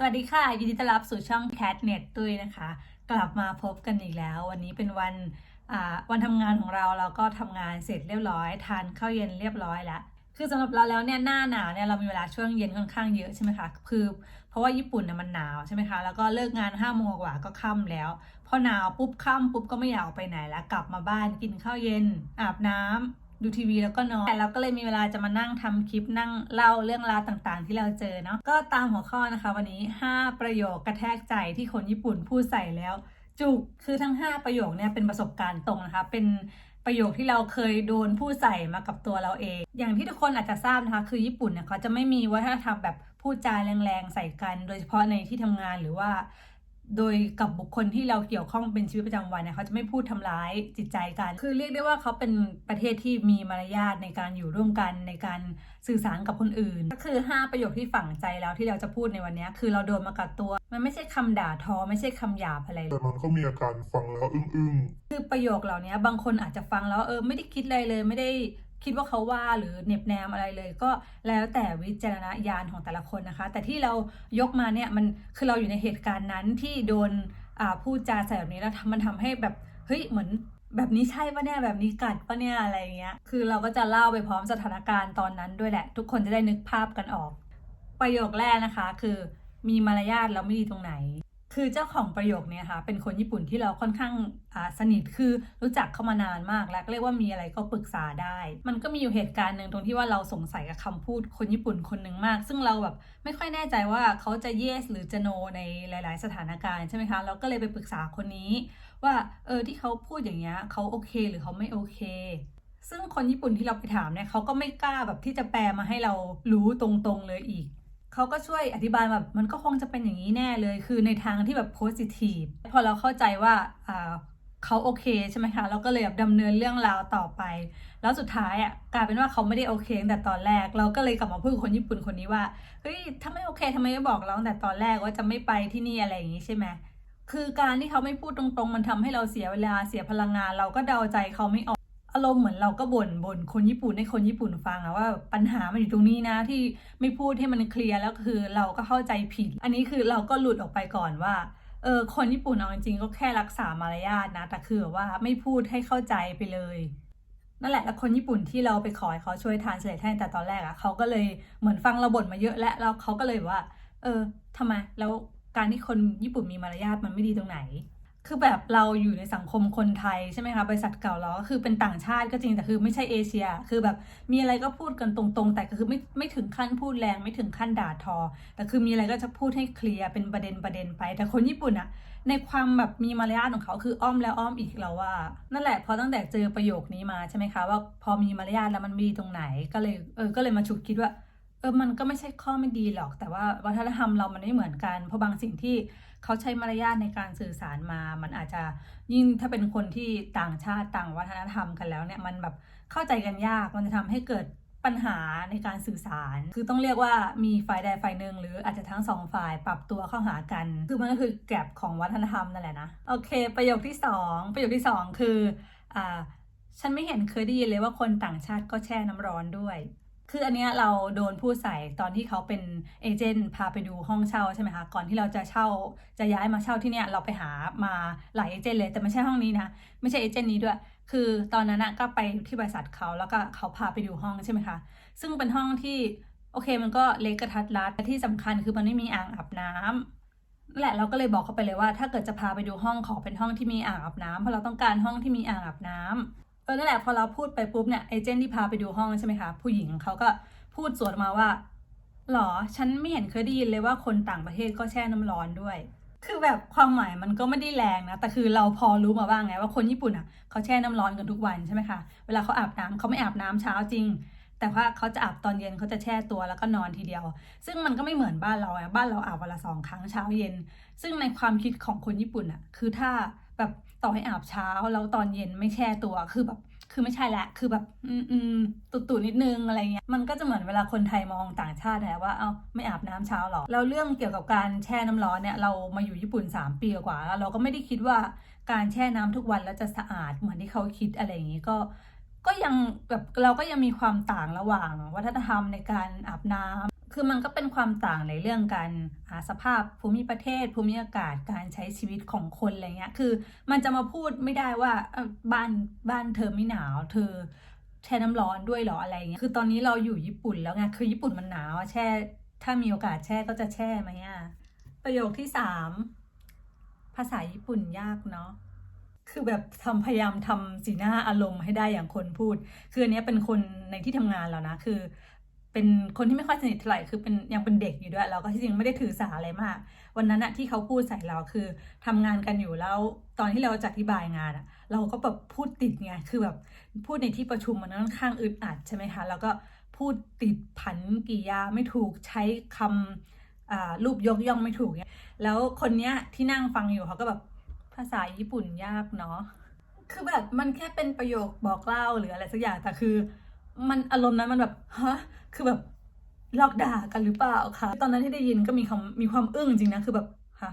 สวัสดีค่ะ ยินดีต้อนรับสู่ช่อง Cat Net ตุ้ยนะคะ กลับมาพบกันอีกแล้ว วันนี้เป็นวันวันทำงานของเราเราก็ทำงานเสร็จเรียบร้อย ทานข้าวเย็นเรียบร้อยแล้วคือสำหรับเราแล้วเนี่ยหน้าหนาวเนี่ยเรามีเวลาช่วงเย็นค่อนข้างเยอะใช่ไหมคะคือเพราะว่าญี่ปุ่นเนี่ยมันหนาวใช่ไหมคะแล้วก็เลิกงาน5้าโมงกว่าก็ค่ำแล้วพอหนาวปุ๊บค่ำปุ๊บก็ไม่อยากออกไปไหนแล้วกลับมาบ้านกินข้าวเย็นอาบน้ำ ดูทีวีแล้วก็นอนแต่เราก็เลยมีเวลาจะมานั่งทำคลิปนั่งเล่าเรื่องราวต่างๆ ที่เราเจอเนาะก็ตามหัวข้อนะคะ วันนี้ 5 ประโยคกระแทกใจที่คนญี่ปุ่นพูดใส่แล้ว จุกคือทั้ง 5 ประโยคเนี่ยเป็นประสบการณ์ตรงนะคะ เป็นประโยคที่เราเคยโดนพูดใส่มากับตัวเราเอง อย่างที่ทุกคนอาจจะทราบนะคะคือญี่ปุ่นเนี่ยเขาจะไม่มีวัฒนธรรมแบบพูดจาแรงๆใส่กัน โดยเฉพาะในที่ทำงานหรือว่า โดยกับบุคคลที่เราเกี่ยวข้องเป็นชีวิตประจำวันเนี่ยเขาจะไม่พูดทำร้ายจิตใจกัน คือเรียกได้ว่าเขาเป็นประเทศที่มีมารยาทในการอยู่ร่วมกันในการสื่อสารกับคนอื่น ก็คือ 5 ประโยคที่ฝังใจแล้วที่เราจะพูดในวันนี้คือเราโดนมากับตัว มันไม่ใช่คำด่าทอ ไม่ใช่คำหยาบอะไรแต่มันก็มีอาการฟังแล้วอึ้งๆคือประโยคเหล่านี้บางคนอาจจะฟังแล้วเออไม่ได้คิดอะไรเลยไม่ได้ คิดว่าเขาว่าหรือเหน็บแนมอะไรเลย ก็แล้วแต่วิจารณญาณของแต่ละคนนะคะ แต่ที่เรายกมาเนี่ยมันคือเราอยู่ในเหตุการณ์นั้นที่โดนพูดจาใส่แบบนี้แล้วมันทำให้แบบเฮ้ยเหมือนแบบนี้ใช่ปะเนี่ยแบบนี้กัดปะเนี่ยอะไรอย่างเงี้ย คือเราก็จะเล่าไปพร้อมสถานการณ์ตอนนั้นด้วยแหละ ทุกคนจะได้นึกภาพกันออก ประโยคแรกนะคะ คือมีมารยาทแล้วไม่ดีตรงไหน คือเจ้าของประโยคเนี่ยค่ะเป็นคนญี่ปุ่นที่เราค่อนข้างสนิทคือรู้จักเขามานานมากแล้วก็เรียกว่ามีอะไรก็ปรึกษาได้ มันก็มีอยู่เหตุการณ์หนึ่งตรงที่ว่าเราสงสัยกับคำพูดคนญี่ปุ่นคนหนึ่งมาก ซึ่งเราแบบไม่ค่อยแน่ใจว่าเขาจะ yes หรือจะ no ในหลาย ๆ สถานการณ์ใช่ไหมคะเราก็เลยไปปรึกษาคนนี้ ว่าเออที่เขาพูดอย่างเงี้ยเขาโอเค หรือเขาไม่โอเคซึ่งคนญี่ปุ่นที่เราไปถามเนี่ยเขาก็ไม่กล้าแบบที่จะแปลมาให้เรารู้ตรงๆเลยอีก เขาก็ช่วยอธิบายแบบมันก็คงจะเป็นอย่างนี้แน่เลย คือในทางที่แบบโพสิทีฟพอเราเข้าใจว่าเขาโอเคใช่ไหมคะเราก็เลยแบบดำเนินเรื่องราวต่อไป แล้วสุดท้ายอะกลายเป็นว่าเขาไม่ได้โอเคตั้งแต่ตอนแรก เราก็เลยกลับมาพูดกับคนญี่ปุ่นคนนี้ว่าเฮ้ยถ้าไม่โอเคทำไมไม่บอกเราตั้งแต่ตอนแรกว่าจะไม่ไปที่นี่อะไรอย่างนี้ใช่ไหมคือการที่เขาไม่พูดตรงๆ มันทำให้เราเสียเวลาเสียพลังงาน เราก็เดาใจเขาไม่ออการมณ์เหมือนเราก็บ่นบ่นคนญี่ปุ่นให้คนญี่ปุ่นฟังอะว่าปัญหามันอยู่ตรงนี้นะที่ไม่พูดให้มันเคลียร์แล้วคือเราก็เข้าใจผิด อันนี้คือเราก็หลุดออกไปก่อนว่าเออคนญี่ปุ่นเอาจริงๆก็แค่รักษามารยาทนะแต่คือว่าไม่พูดให้เข้าใจไปเลยนั่นแหละแล้วคนญี่ปุ่นที่เราไปขอให้เขาช่วยทานเสลดให้แต่ตอนแรกอะเขาก็เลยเหมือนฟังเราบ่นมาเยอะและแล้วเขาก็เลยว่า เออทำไมแล้วการที่คนญี่ปุ่นมีมารยาทมันไม่ดีตรงไหน คือแบบเราอยู่ในสังคมคนไทยใช่ไหมคะบริษัทเก่าเราก็คือเป็นต่างชาติก็จริงแต่คือไม่ใช่เอเชีย คือแบบมีอะไรก็พูดกันตรงๆ แต่ก็คือไม่ไม่ถึงขั้นพูดแรงไม่ถึงขั้นด่าทอ แต่คือมีอะไรก็จะพูดให้เคลียร์เป็นประเด็นประเด็นไป แต่คนญี่ปุ่นอะในความแบบมีมารยาทของเขาคืออ้อมแล้วอ้อมอีกเราว่า นั่นแหละพอตั้งแต่เจอประโยคนี้มาใช่ไหมคะว่าพอมีมารยาทแล้วมันไม่ดีตรงไหนก็เลยเออก็เลยมาฉุกคิดว่าเออมันก็ไม่ใช่ข้อไม่ดีหรอก แต่ว่าวัฒนธรรมเรามันไม่เหมือนกันเพราะบางสิ่งที่ เขาใช้มารยาทในการสื่อสารมา มันอาจจะยิ่งถ้าเป็นคนที่ต่างชาติต่างวัฒนธรรมกันแล้วเนี่ยมันแบบเข้าใจกันยากมันจะทำให้เกิดปัญหาในการสื่อสาร คือต้องเรียกว่ามีฝ่ายใดฝ่ายหนึ่งหรืออาจจะทั้งสองฝ่ายปรับตัวเข้าหากัน คือมันก็คือแกลบของวัฒนธรรมนั่นแหละนะ โอเค ประโยคที่สองประโยคที่สองคืออ่าฉันไม่เห็นเคยได้ยินเลยว่าคนต่างชาติก็แช่น้ำร้อนด้วย คืออันเนี้ยเราโดนพูดใส่ตอนที่เขาเป็นเอเจนต์พาไปดูห้องเช่าใช่ไหมคะ ก่อนที่เราจะเช่าจะย้ายมาเช่าที่เนี้ยเราไปหามาหลายเอเจนต์เลยแต่ไม่ใช่ห้องนี้นะ ไม่ใช่เอเจนต์นี้ด้วย คือตอนนั้นก็ไปที่บริษัทเขาแล้วก็เขาพาไปดูห้องใช่ไหมคะ ซึ่งเป็นห้องที่โอเคมันก็เล็กกระทัดรัดแต่ที่สำคัญคือมันไม่มีอ่างอาบน้ำนั่นแหละเราก็เลยบอกเขาไปเลยว่า ถ้าเกิดจะพาไปดูห้องขอเป็นห้องที่มีอ่างอาบน้ำเพราะเราต้องการห้องที่มีอ่างอาบน้ำเออนั่นแหละพอเราพูดไปปุ๊บเนี่ยเอเจนต์ที่พาไปดูห้องใช่ไหมคะผู้หญิงเขาก็พูดสวนมาว่าหรอฉันไม่เห็นเคยได้ยินเลยว่าคนต่างประเทศก็แช่น้ำร้อนด้วย คือแบบความหมายมันก็ไม่ได้แรงนะแต่คือเราพอรู้มาบ้างไงว่าคนญี่ปุ่นอะเขาแช่น้ำร้อนกันทุกวันใช่ไหมคะเวลาเขาอาบน้ำเขาไม่อาบน้ำเช้าจริง แต่ว่าเขาจะอาบตอนเย็นเขาจะแช่ตัวแล้วก็นอนทีเดียว ซึ่งมันก็ไม่เหมือนบ้านเราอะบ้านเราอาบวันละสองครั้งเช้าเย็น ซึ่งในความคิดของคนญี่ปุ่นอะคือถ้า แบบต่อให้อาบเช้าแล้วตอนเย็นไม่แช่ตัวคือแบบคือไม่ใช่ละ คือแบบ อืมอืมตุ่นิดนึงอะไรเงี้ย มันก็จะเหมือนเวลาคนไทยมองต่างชาตินะว่า เอ้าไม่อาบน้ำเช้าหรอ แล้วเรื่องเกี่ยวกับการแช่น้ำร้อนเนี่ย เรามาอยู่ญี่ปุ่น 3 ปีกว่าแล้วเราก็ไม่ได้คิดว่าการแช่น้ำทุกวันแล้วจะสะอาดเหมือนที่เขาคิดอะไรอย่างงี้ก็ ก็ยังแบบเราก็ยังมีความต่างระหว่างวัฒนธรรมในการอาบน้ำ คือมันก็เป็นความต่างในเรื่องการหาสภาพภูมิประเทศ ภูมิอากาศการใช้ชีวิตของคนอะไรเงี้ยคือมันจะมาพูดไม่ได้ว่าบ้านบ้านเธอไม่หนาว เธอแช่น้ำร้อนด้วยหรออะไรเงี้ยคือตอนนี้เราอยู่ญี่ปุ่นแล้วไงคือญี่ปุ่นมันหนาวแช่ ถ้ามีโอกาสแช่ก็จะแช่ไหมอะประโยคที่สามภาษาญี่ปุ่นยากเนาะคือแบบทำพยายามทำสีหน้าอารมณ์ให้ได้อย่างคนพูด คืออันนี้เป็นคนในที่ทำงานแล้วนะ คือ เป็นคนที่ไม่ค่อยสนิทเท่าไหร่คือเป็นยังเป็นเด็กอยู่ด้วยเราก็ที่จริงไม่ได้ถือสาอะไรมาก วันนั้นอะที่เขาพูดใส่เราคือทำงานกันอยู่แล้วตอนที่เราจะอธิบายงานอะเราก็แบบพูดติดไงคือแบบพูดในที่ประชุมมันค่อนข้างอึดอัดใช่ไหมคะแล้วก็พูดติดผันกิยาไม่ถูกใช้คำอ่ารูปยกย่องไม่ถูกเนี่ยแล้วคนเนี้ยที่นั่งฟังอยู่เขาก็แบบภาษาญี่ปุ่นยากเนาะคือแบบมันแค่เป็นประโยคบอกเล่าหรืออะไรสักอย่างแต่คือ มันอารมณ์นั้นมันแบบฮะคือแบบลอกด่ากันหรือเปล่าคะตอนนั้นที่ได้ยินก็มีคำมีความอึ้งจริงนะคือแบบฮะ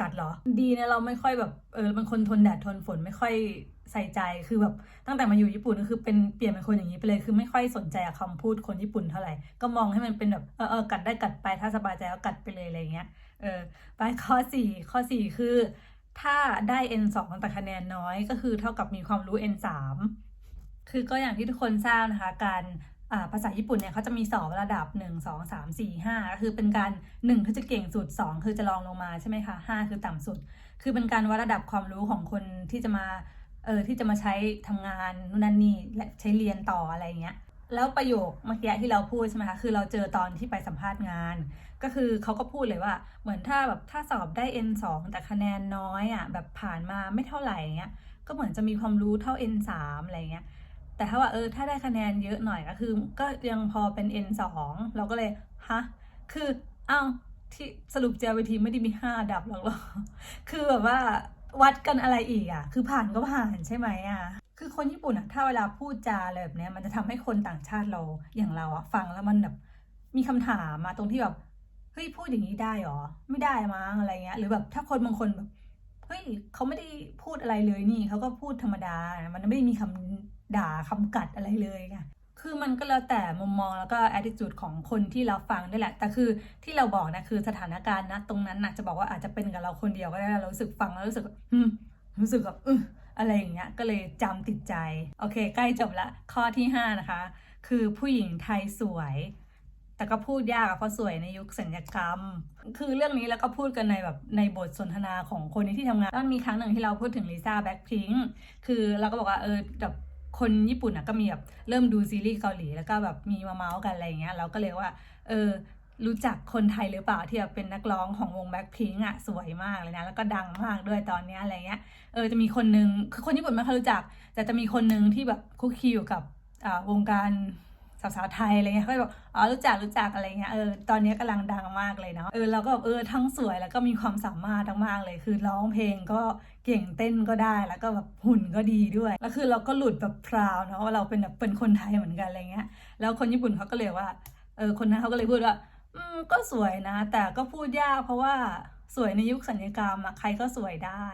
กัดเหรอ ดีนะเราไม่ค่อยแบบเออเป็นคนทนแดดทนฝนไม่ค่อยใส่ใจคือแบบตั้งแต่มาอยู่ญี่ปุ่นก็คือเป็นเปลี่ยนเป็นคนอย่างนี้ไปเลยคือไม่ค่อยสนใจกับคำพูดคนญี่ปุ่นเท่าไหร่ก็มองให้มันเป็นแบบเออเออกัดได้กัดไปถ้าสบายใจก็กัดไปเลยอะไรเงี้ยเออไปข้อสี่ข้อสี่คือ ถ้าได้ N 2แต่คะแนนน้อยก็คือเท่ากับมีความรู้ N 3 คือก็อย่างที่ทุกคนทราบนะคะ การภาษาญี่ปุ่นเนี่ยเขาจะมีสอบระดับ 1 2 3 4 5ก็คือเป็นการ 1 คือจะเก่งสุด 2 คือจะรองลงมาใช่ไหมคะ5คือต่ำสุด คือเป็นการวัดระดับความรู้ของคนที่จะมาเออที่จะมาใช้ทำงานนู่นนั่นนี่และใช้เรียนต่ออะไรเงี้ยแล้วประโยคเมื่อกี้ที่เราพูดใช่ไหมคะคือเราเจอตอนที่ไปสัมภาษณ์งาน ก็คือเขาก็พูดเลยว่า เหมือนถ้าแบบถ้าสอบได้ N 2 แต่คะแนนน้อยอะแบบผ่านมาไม่เท่าไหร่เงี้ยก็เหมือนจะมีความรู้เท่า N 3 อะไรเงี้ย แต่ถ้าว่าเออถ้าได้คะแนนเยอะหน่อยก็คือ ก็ยังพอเป็น N 2เราก็เลยฮะคืออ้าวที่สรุป JLPT ไม่ได้มีห้าอันดับหรอกหรอคือแบบว่าวัดกันอะไรอีกอะ คือผ่านก็ผ่านใช่ไหมอะ คือคนญี่ปุ่นอะ ถ้าเวลาพูดจาอะไรแบบเนี้ย มันจะทำให้คนต่างชาติเราอย่างเราอะ ฟังแล้วมันแบบมีคำถามมาตรงที่แบบ เฮ้ยพูดอย่างนี้ได้หรอ ไม่ได้มั้งอะไรเงี้ย หรือแบบถ้าคนบางคนแบบ เฮ้ยเขาไม่ได้พูดอะไรเลยนี่ เขาก็พูดธรรมดา มันไม่ได้มีคำ ด่าคำกัดอะไรเลยไงคือมันก็แล้วแต่มุมมองแล้วก็ attitude ของคนที่เราฟังด้วยแหละ แต่คือที่เราบอกนะคือสถานการณ์นะตรงนั้นนะจะบอกว่าอาจจะเป็นกับเราคนเดียวก็ได้เรารู้สึกฟังแล้วรู้สึกอืมรู้สึกแบบอืออะไรอย่างเงี้ยก็เลยจำติดใจ โอเค ใกล้จบละข้อที่ห้านะคะ คือผู้หญิงไทยสวย แต่ก็พูดยากเพราะสวยในยุคสัญญกรรม คือเรื่องนี้แล้วก็พูดกันในแบบในบทสนทนาของคนที่ทำงานแล้วมีครั้งหนึ่งที่เราพูดถึงลิซ่าแบ็คพิงค์คือเราก็บอกว่าเออแบบ คนญี่ปุ่นอะก็มีแบบเริ่มดูซีรีส์เกาหลีแล้วก็แบบมีมาเมาส์กันอะไรอย่างเงี้ยเราก็เลยว่า เออ รู้จักคนไทยหรือเปล่าที่แบบเป็นนักร้องของวงแบ็คพิงอะสวยมากเลยนะ แล้วก็ดังมากด้วยตอนเนี้ยอะไรเงี้ยเออจะมีคนนึงคือคนญี่ปุ่นไม่ค่อยรู้จัก แต่จะมีคนนึงที่แบบคุกคีอยู่กับอ่าวงการ สาวๆไทยอะไรเงี้ยเขาก็แบบอ๋อรู้จักรู้จักอะไรเงี้ยเออตอนนี้กำลังดังมากเลยเนาะเออเราก็แบบเออทั้งสวยแล้วก็มีความสามารถมากๆเลย คือร้องเพลงก็เก่งเต้นก็ได้แล้วก็แบบหุ่นก็ดีด้วยแล้วคือเราก็หลุดแบบพราวเนาะว่าเราเป็นแบบเป็นคนไทยเหมือนกันอะไรเงี้ยแล้วคนญี่ปุ่นเขาก็เลยว่าเออคนนั้นเขาก็เลยพูดว่าอืมก็สวยนะ แต่ก็พูดยากเพราะว่าสวยในยุคสัญญกรรมอะใครก็สวยได้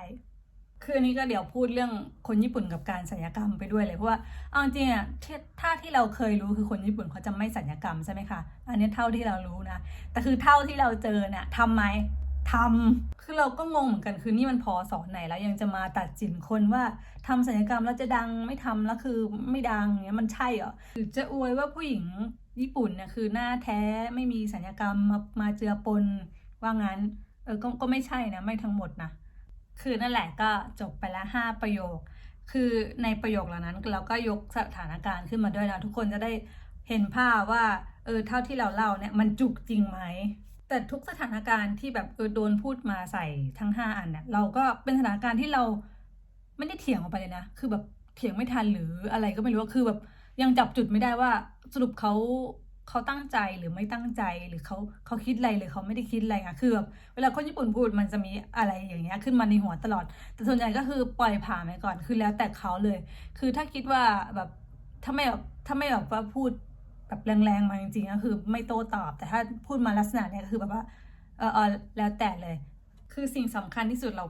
คืออันนี้ก็เดี๋ยวพูดเรื่องคนญี่ปุ่นกับการสัญญกรรมไปด้วยเลยเพราะว่าเอาจริงๆอะที่ถ้าที่เราเคยรู้คือคนญี่ปุ่นเขาจะไม่สัญญกรรมใช่ไหมคะอันนี้เท่าที่เรารู้นะแต่คือเท่าที่เราเจอเนี่ยทำไหมทำคือเราก็งงเหมือนกันคือนี่มันพอสอนไหนแล้วยังจะมาตัดสินคนว่าทำสัญญกรรมแล้วจะดังไม่ทำแล้วคือไม่ดังเงี้ยมันใช่เหรอหรือจะอวยว่าผู้หญิงญี่ปุ่นเนี่ยคือหน้าแท้ไม่มีสัญญกรรมมามาเจือปนว่างั้นเออก็ก็ไม่ใช่นะไม่ทั้งหมดนะ คือนั่นแหละก็จบไปแล้วห้าประโยค คือในประโยคเหล่านั้นเราก็ยกสถานการณ์ขึ้นมาด้วยนะทุกคนจะได้เห็นภาพว่าเออเท่าที่เราเล่าเนี่ยมันจุกจริงไหมแต่ทุกสถานการณ์ที่แบบเออโดนพูดมาใส่ทั้งห้าอันเนี่ยเราก็เป็นสถานการณ์ที่เราไม่ได้เถียงออกไปเลยนะ คือแบบเถียงไม่ทันหรืออะไรก็ไม่รู้คือแบบยังจับจุดไม่ได้ว่าสรุปเขา เขาตั้งใจหรือไม่ตั้งใจหรือเขาเขาคิดอะไรหรือเขาไม่ได้คิดอะไรอะคือแบบเวลาคนญี่ปุ่นพูดมันจะมีอะไรอย่างเงี้ยขึ้นมาในหัวตลอด แต่ส่วนใหญ่ก็คือปล่อยผ่านไปก่อนคือแล้วแต่เขาเลย คือถ้าคิดว่าแบบถ้าไม่แบบถ้าไม่แบบว่าพูดแบบแรงๆมาจริงๆก็คือไม่โต้ตอบ แต่ถ้าพูดมาลักษณะเนี้ยก็คือแบบว่าเออเออแล้วแต่เลย คือสิ่งสำคัญที่สุดเรา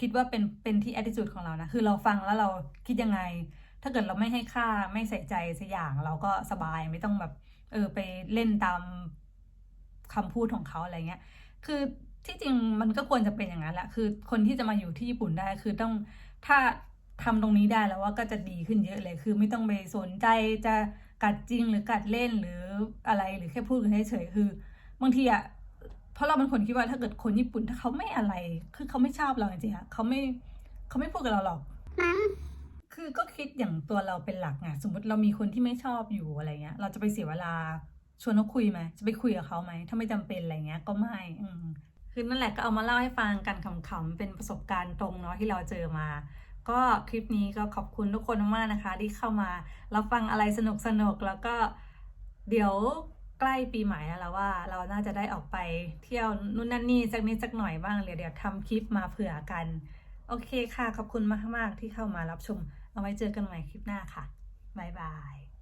คิดว่าเป็นเป็นที่ attitude ของเรานะคือเราฟังแล้วเราคิดยังไง ถ้าเกิดเราไม่ให้ค่าไม่ใส่ใจสักอย่างเราก็สบายไม่ต้องแบบ เออไปเล่นตามคำพูดของเขาอะไรเงี้ย คือที่จริงมันก็ควรจะเป็นอย่างนั้นแหละ คือคนที่จะมาอยู่ที่ญี่ปุ่นได้คือต้องถ้าทำตรงนี้ได้แล้วว่าก็จะดีขึ้นเยอะเลย คือไม่ต้องไปสนใจจะกัดจริงหรือกัดเล่นหรืออะไรหรือแค่พูดกันเฉยๆคือบางทีอะเพราะเราเป็นคนคิดว่าถ้าเกิดคนญี่ปุ่นถ้าเขาไม่อะไร คือเขาไม่ชอบเราจริงๆอะเขาไม่เขาไม่พูดกับเราหรอกมั้ง คือก็คิดอย่างตัวเราเป็นหลักไงสมมติเรามีคนที่ไม่ชอบอยู่อะไรเงี้ย เราจะไปเสียเวลาชวนเขาคุยไหมจะไปคุยกับเขาไหมถ้าไม่จำเป็นอะไรเงี้ยก็ไม่อืมคือนั่นแหละก็เอามาเล่าให้ฟังกันขำๆเป็นประสบการณ์ตรงเนาะที่เราเจอมา ก็คลิปนี้ก็ขอบคุณทุกคนมากนะคะ ที่เข้ามารับฟังอะไรสนุกๆแล้วก็เดี๋ยวใกล้ปีใหม่แล้วแล้วว่า เราน่าจะได้ออกไปเที่ยวนู่นนั่นนี่สักนิดสักหน่อยบ้างเดี๋ยวเดี๋ยวทำคลิปมาเผื่อกัน โอเคค่ะ ขอบคุณมากๆที่เข้ามารับชม เอาไว้เจอกันใหม่คลิปหน้าค่ะ บ๊ายบาย